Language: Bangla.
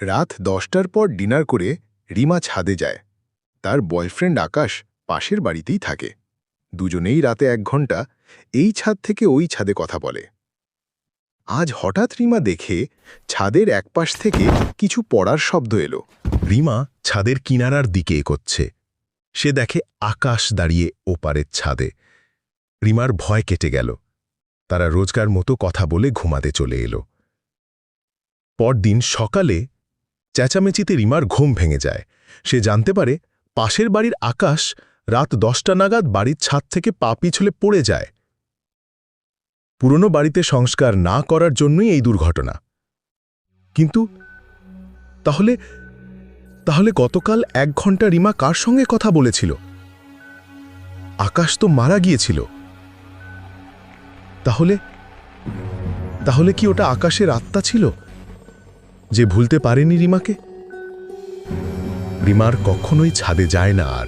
রাত দশটার পর ডিনার করে রিমা ছাদে যায়। তার বয়ফ্রেন্ড আকাশ পাশের বাড়িতেই থাকে। দুজনেই রাতে এক ঘণ্টা এই ছাদ থেকে ওই ছাদে কথা বলে। আজ হঠাৎ রিমা দেখে ছাদের একপাশ থেকে কিছু পড়ার শব্দ এলো। রিমা ছাদের কিনারার দিকে এগোচ্ছে। সে দেখে আকাশ দাঁড়িয়ে ওপারের ছাদে। রিমার ভয় কেটে গেল। তারা রোজকার মতো কথা বলে ঘুমাতে চলে এলো। পরদিন সকালে চেঁচামেচিতে রিমার ঘুম ভেঙে যায়। সে জানতে পারে পাশের বাড়ির আকাশ রাত দশটা নাগাদ বাড়ির ছাদ থেকে পা পিছলে পড়ে যায়। পুরনো বাড়িতে সংস্কার না করার জন্যই এই দুর্ঘটনা। কিন্তু তাহলে তাহলে গতকাল এক ঘণ্টা রিমা কার সঙ্গে কথা বলেছিল? আকাশ তো মারা গিয়েছিল। তাহলে তাহলে কি ওটা আকাশের আত্মা ছিল? যে ভুলতে পারেনি রিমাকে? রিমার কখনোই ছাদে যায় না আর।